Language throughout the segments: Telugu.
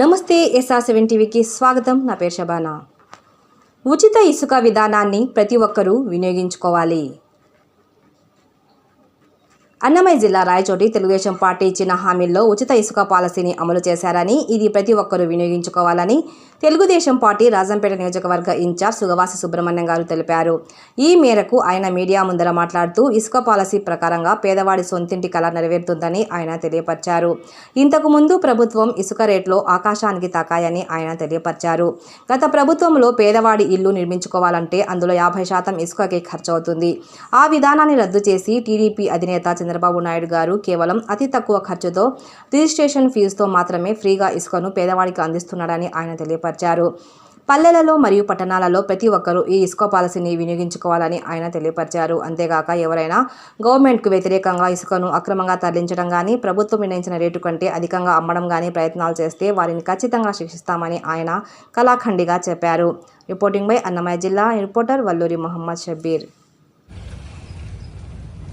నమస్తే ఎస్ఆర్ సెవెన్ టీవీకి స్వాగతం. నా పేరు శబానా ఉచిత ఇసుక విధానాన్ని ప్రతి ఒక్కరూ వినియోగించుకోవాలి. అన్నమయ్య జిల్లా రాయచోటి తెలుగుదేశం పార్టీ ఇచ్చిన హామీల్లో ఉచిత ఇసుక పాలసీని అమలు చేశారని ఇది ప్రతి ఒక్కరూ వినియోగించుకోవాలని తెలుగుదేశం పార్టీ రాజంపేట నియోజకవర్గ ఇన్ఛార్జ్ సుగవాసి సుబ్రహ్మణ్యం గారు తెలిపారు. ఈ మేరకు ఆయన మీడియా ముందర మాట్లాడుతూ ఇసుక పాలసీ ప్రకారంగా పేదవాడి సొంతింటి కళ నెరవేరుతుందని ఆయన తెలియపరిచారు. ఇంతకు ముందు ప్రభుత్వం ఇసుక రేట్లో ఆకాశానికి తాకాయని ఆయన తెలియపరిచారు. గత ప్రభుత్వంలో పేదవాడి ఇల్లు నిర్మించుకోవాలంటే అందులో యాభై శాతం ఇసుకకే ఖర్చవుతుంది. ఆ విధానాన్ని రద్దు చేసి టీడీపీ అధినేత చంద్రబాబు నాయుడు గారు కేవలం అతి తక్కువ ఖర్చుతో రిజిస్ట్రేషన్ ఫీజుతో మాత్రమే ఫ్రీగా ఇసుకను పేదవాడికి అందిస్తున్నాడని ఆయన తెలియపరిచారు. పల్లెలలో మరియు పట్టణాలలో ప్రతి ఒక్కరూ ఈ ఇసుక పాలసీని వినియోగించుకోవాలని ఆయన తెలియపరిచారు. అంతేగాక ఎవరైనా గవర్నమెంట్కు వ్యతిరేకంగా ఇసుకను అక్రమంగా తరలించడం కానీ ప్రభుత్వం నిర్ణయించిన రేటు కంటే అధికంగా అమ్మడం కానీ ప్రయత్నాలు చేస్తే వారిని ఖచ్చితంగా శిక్షిస్తామని ఆయన కళాఖండిగా చెప్పారు. రిపోర్టింగ్ బై అన్నమయ్య జిల్లా రిపోర్టర్ వల్లూరి మొహమ్మద్ షబీర్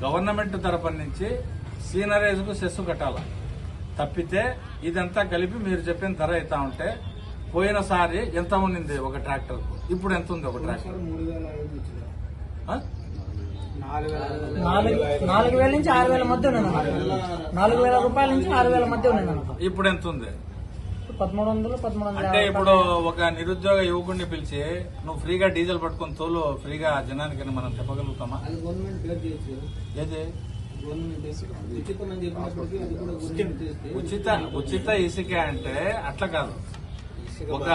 గవర్నమెంట్ తరపున నుంచి సీనరేజ్కు సెస్సు కట్టాల? తప్పితే ఇదంతా కలిపి మీరు చెప్పిన ధర అవుతా ఉంటే పోయినసారి ఎంత ఉండింది ఒక ట్రాక్టర్ ఇప్పుడు ఎంత ఉంది ఒక ట్రాక్టర్? నాలుగు నాలుగు వేల నుంచి ఆరు వేల మధ్య ఉన్నాను నాలుగు వేల రూపాయల నుంచి ఆరు వేల మధ్య ఉన్నాను ఇప్పుడు ఎంత ఉంది? పదమూడు వందలు పదమూడు వందల అంటే ఇప్పుడు ఒక నిరుద్యోగ యువకుడిని పిలిచి నువ్వు ఫ్రీగా డీజిల్ పట్టుకొని తోలు ఫ్రీగా జనానికి మనం చెప్పగలుగుతామా? ఏది? ఉచిత ఉచిత. ఇసుక అంటే అట్లా కాదు. ఒక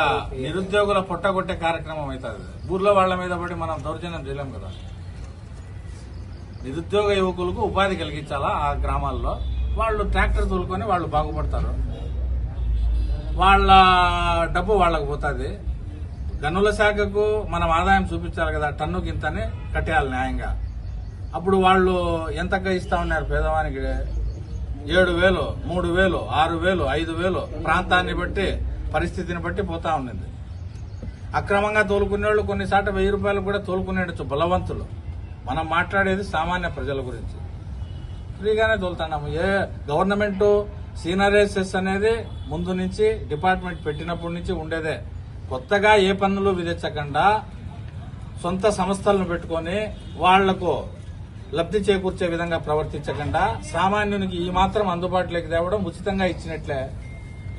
నిరుద్యోగుల పొట్టగొట్టే కార్యక్రమం అవుతుంది. ఊర్లో వాళ్ళ మీద పడి మనం దౌర్జన్యం చేయలేం కదా. నిరుద్యోగ యువకులకు ఉపాధి కలిగించాలా ఆ గ్రామాల్లో? వాళ్ళు ట్రాక్టర్ తోలుకొని వాళ్ళు బాగుపడతారు. వాళ్ళ డబ్బు వాళ్ళకు పోతుంది. గనుల శాఖకు మనం ఆదాయం చూపించాలి కదా టన్ను గింతని కట్టేయాలి న్యాయంగా. అప్పుడు వాళ్ళు ఎంతగా ఇస్తా ఉన్నారు పేదవానికి? ఏడు వేలు మూడు వేలు ఆరు వేలు ఐదు వేలు ప్రాంతాన్ని బట్టి పరిస్థితిని బట్టి పోతా ఉండింది అక్రమంగా తోలుకునే వాళ్ళు కొన్నిసార్లు వెయ్యి రూపాయలు కూడా తోలుకునేటచ్చు బలవంతులు. మనం మాట్లాడేది సామాన్య ప్రజల గురించి. ఫ్రీగానే తోలుతున్నాము. ఏ గవర్నమెంట్ సీనరేసెస్ అనేది ముందు నుంచి డిపార్ట్మెంట్ పెట్టినప్పటి నుంచి ఉండేదే. కొత్తగా ఏ పన్నులు విధించకుండా సొంత సంస్థలను పెట్టుకొని వాళ్ళకు లబ్ధి చేకూర్చే విధంగా ప్రవర్తించకుండా సామాన్యునికి ఈ మాత్రం అందుబాటులోకి తేవడం ఉచితంగా ఇచ్చినట్లే.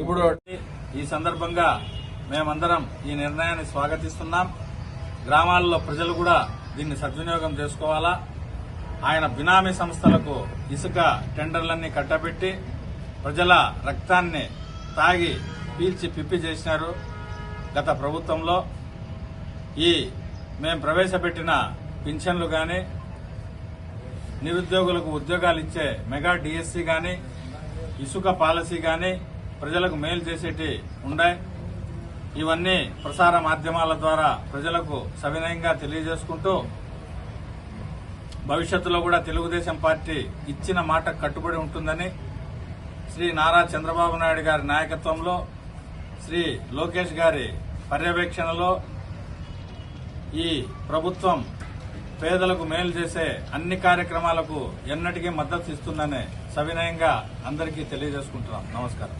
ఇప్పుడు ఈ సందర్భంగా మేమందరం ఈ నిర్ణయాన్ని స్వాగతిస్తున్నాం. గ్రామాల్లో ప్రజలు కూడా దీన్ని సద్వినియోగం చేసుకోవాలా? ఆయన బినామీ సంస్థలకు ఇసుక టెండర్లన్నీ కట్టబెట్టి ప్రజల రక్తాన్ని తాగి పీల్చి పిప్పి చేసినారు. గత ప్రభుత్వంలో ఈ మేము ప్రవేశపెట్టిన పింఛన్లు కానీ నిరుద్యోగులకు ఉద్యోగాలు ఇచ్చే మెగా డిఎస్సి కానీ ఇసుక పాలసీ కానీ ప్రజలకు మేలు చేసేటి ఉండే ఇవన్నీ ప్రసార మాధ్యమాల ద్వారా ప్రజలకు సవినయంగా తెలియజేసుకుంటూ భవిష్యత్తులో కూడా తెలుగుదేశం పార్టీ ఇచ్చిన మాట కట్టుబడి ఉంటుందని శ్రీ నారా చంద్రబాబు నాయుడు గారి నాయకత్వంలో శ్రీ లోకేష్ గారి పర్యవేక్షణలో ఈ ప్రభుత్వం పేదలకు మేలు చేసే అన్ని కార్యక్రమాలకు ఎన్నటికీ మద్దతు ఇస్తుందనే సవినయంగా అందరికీ తెలియజేసుకుంటున్నాం. నమస్కారం.